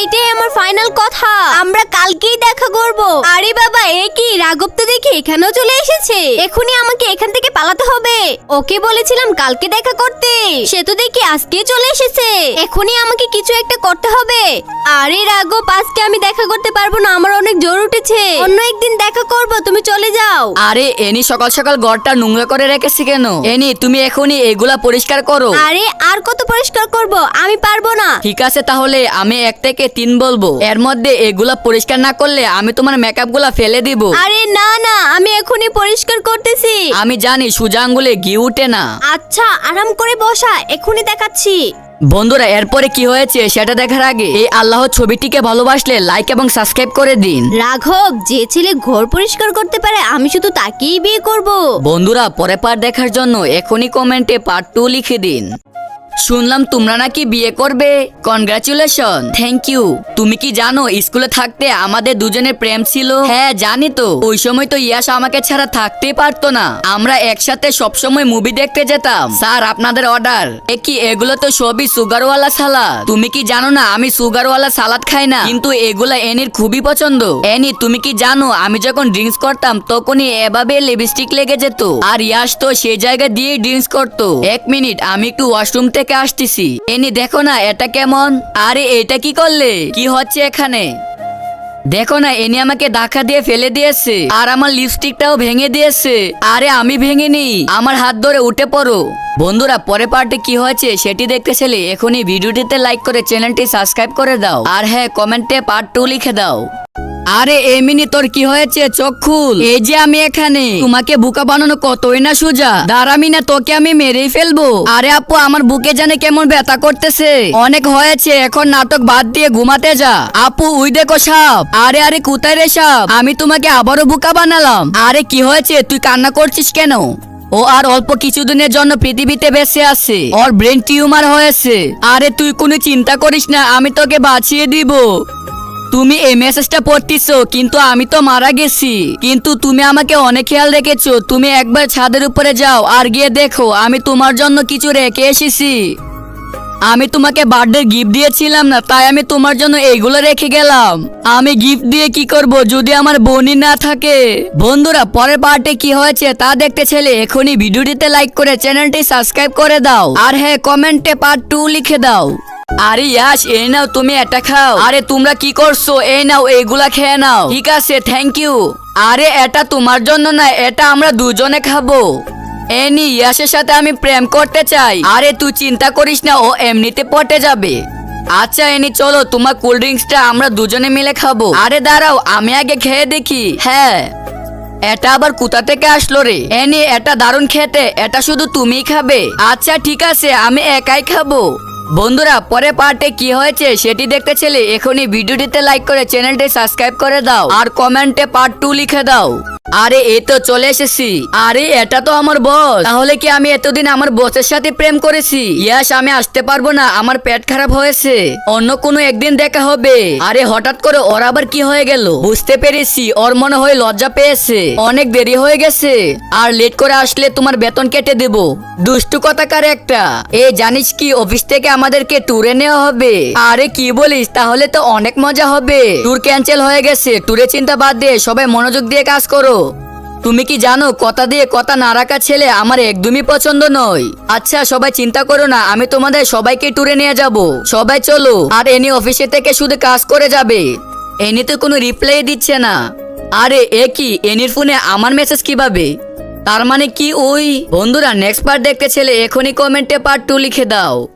এইটাই আমার ফাইনাল কথা। আমরা কালকেই দেখা করব। আরে বাবা, এ কি? রাঘব তো দেখি এখানেও চলে এসেছে। এখনই আমাকে এখান থেকে পালাতে হবে। ওকে বলেছিলাম কালকে দেখা করতে। সে তো দেখি আজকে চলে এসেছে। এখনই আমাকে কিছু একটা করতে হবে। আরে রাঘব আজকে আমি দেখা করতে পারব না আমার অনেক জোর উঠেছে। অন্য একদিন দেখা করব তুমি চলে যাও। আরে এনি সকাল সকাল ঘরটা নোংরা করে রেখেছি কেন? এনি তুমি এখনই এগুলা পরিষ্কার করো। আরে আর কত পরিষ্কার করব? আমি পারব না। ঠিক আছে তাহলে আমি এক থেকে তিন বলব। এর মধ্যে এগুলা পরিষ্কার না করলে আমি তোমার মেকআপগুলা ফেলে দিব। আরে না না আমি এখনই পরিষ্কার করতেছি। আমি জানি সুজা আঙ্গুলে ঘি উঠে না। আচ্ছা আরাম করে বসা এখনই দেখাচ্ছি। বন্ধুরা এরপরে কি হয়েছে সেটা দেখার আগে এই আল্লাহ ছবিটিকে ভালোবাসলে লাইক এবং সাবস্ক্রাইব করে দিন। রাঘব যে ছেলে ঘর পরিষ্কার করতে পারে আমি শুধু তাকেই বিয়ে করব। বন্ধুরা পরে পার দেখার জন্য এখনই কমেন্টে পার্ট টু লিখে দিন। শুনলাম তোমরা নাকি বিয়ে করবে। কনগ্রাচুলেশন থ্যাংক ইউ তুমি কি জানো, স্কুলে থাকতে আমাদের দুজনের প্রেম ছিল? হ্যাঁ জানি তো। ওই সময় তো ইয়াস আমাকে ছাড়া থাকতেই পারতো না। আমরা একসাথে সবসময় মুভি দেখতে যেতাম। স্যার, আপনাদের অর্ডার এ কি, এগুলো তো সবই সুগারওয়ালা সালাদ। তুমি কি জানো না, আমি সুগারওয়ালা সালাদ খাই না? কিন্তু এগুলা এনির খুবই পছন্দ। এনি, তুমি কি জানো, আমি যখন ড্রিঙ্কস করতাম, তখনই এভাবে লিপস্টিক লেগে যেত। আর ইয়াস তো সেই জায়গা দিয়ে ড্রিঙ্কস করতো। এক মিনিট, আমি একটু ওয়াশরুম থেকে আসতেছি। এনি দেখো না, এটা কেমন? আরে, এটা কি করলে? কি হচ্ছে এখানে? দেখো না, এনি আমাকে ধাক্কা দিয়ে ফেলে দিয়েছে। আর আমার লিপস্টিকটাও ভেঙে দিয়েছে। আরে, আমি ভেঙেনি। আমার হাত ধরে উঠে পড়ো। বন্ধুরা পরে পার্টে কি হয়েছে সেটি দেখতে চাইলে এখনই ভিডিওটিতে লাইক করে চ্যানেলটি সাবস্ক্রাইব করে দাও। আর হ্যাঁ কমেন্টে পার্ট টু লিখে দাও। আরে এমিনি তোর কি হয়েছে? চোখ খুল। এই যে আমি এখানে। তোমাকে বুকা বানানো কতই না সোজা। দাঁড়ামি না তোকে আমি মেরেই ফেলব। আরে আপু, আমার বুকে জানে কেমন ব্যথা করতেছে। অনেক হয়েছে, এখন নাটক বাদ দিয়ে ঘুমাতে যা। আপু উই দেখো সাপ। আরে আরে, কোথায় রে সাপ? আমি তোমাকে আবারও বুকা বানালাম। আরে, কি হয়েছে? তুই কান্না করছিস কেন? ও, আর অল্প কিছুদিনের জন্য পৃথিবীতে বেঁচে আছে। ওর ব্রেন টিউমার হয়েছে। আরে, তুই কোনো চিন্তা করিস না, আমি তোকে বাঁচিয়ে দিব। তুমি এই মেসেজটা পড়তিছো, কিন্তু আমি তো মারা গেছি। কিন্তু তুমি আমাকে অনেক খেয়াল রেখেছো, তুমি একবার ছাদের উপরে যাও আর গিয়ে দেখো, আমি তোমার জন্য কিছু রেখে এসেছি। আমি তোমাকে বার্থডে গিফট দিয়েছিলাম না, তাই আমি তোমার জন্য এইগুলো রেখে গেলাম। আমি গিফট দিয়ে কি করব যদি আমার বোনই না থাকে? বন্ধুরা, পরের পার্টে কি হয়েছে তা দেখতে ছেলে, এখনই ভিডিওটিতে লাইক করে চ্যানেলটি সাবস্ক্রাইব করে দাও। আর হ্যাঁ কমেন্টে পার্ট টু লিখে দাও। আরে ইয়াস, এই নাও, তুমি এটা খাও। আরে তোমরা কি করছ? এই নাও, এইগুলা খেয়ে নাও। ঠিক আছে থ্যাংক ইউ আরে এটা তোমার জন্য না এটা আমরা দুজনে খাব। এনি ইয়াসের সাথে আমি প্রেম করতে চাই। আরে তুই চিন্তা করিস না, ও এমনিতে পটে যাবে। আচ্ছা এনি চলো, তোমার কোল্ড ড্রিঙ্কসটা আমরা দুজনে মিলে খাব। আরে দাঁড়াও, আমি আগে খেয়ে দেখি। হ্যাঁ। এটা আবার কোথা থেকে আসলো রে? এনি এটা দারুণ খেতে, এটা শুধু তুমিই খাবে। আচ্ছা ঠিক আছে, আমি একাই খাব। বন্ধুরা পরে পার্টে কি হয়েছে সেটি দেখতে চাইলে এখনই ভিডিওটিতে লাইক করে চ্যানেলটি সাবস্ক্রাইব করে দাও। আর কমেন্টে পার্ট টু লিখে দাও। আরে, এই তো চলে এসেছি। আরে, এটা তো আমার বস। তাহলে কি আমি এতদিন আমার বসের সাথে প্রেম করেছি? ইয়াস, আমি আসতে পারব না। আমার পেট খারাপ হয়েছে। অন্য কোনো একদিন দেখা হবে। আরে, হঠাৎ করে ওর আবার কি হয়ে গেল? বুঝতে পেরেছি, ওর মনে হয় লজ্জা পেয়েছে। অনেক দেরি হয়ে গেছে। আর লেট করে আসলে তোমার বেতন কেটে দেব। দুষ্টু কথাকার একটা। এ, জানিস কি, অফিস থেকে আমাদেরকে ট্যুরে নেওয়া হবে। আরে, কি বলিস? তাহলে তো অনেক মজা হবে। ট্যুর ক্যান্সেল হয়ে গেছে। ট্যুরের চিন্তা বাদ দিয়ে সবাই মনোযোগ দিয়ে কাজ করো। তুমি কি জানো, কথা দিয়ে কথা না রাখা ছেলে আমার একদমই পছন্দ নয়। আচ্ছা সবাই চিন্তা করো না, আমি তোমাদের সবাইকে ট্যুরে নিয়ে যাব। সবাই চলো, আর এনি অফিসে থেকে শুধু কাজ করে যাবে। এনি তো কোনো রিপ্লাই দিচ্ছে না। আরে, এ কি? এনির ফোনে আমার মেসেজ কীভাবে? তার মানে কি ওই? বন্ধুরা নেক্সট পার্ট দেখতে ছেলে, এখনই কমেন্টে পার্ট টু লিখে দাও।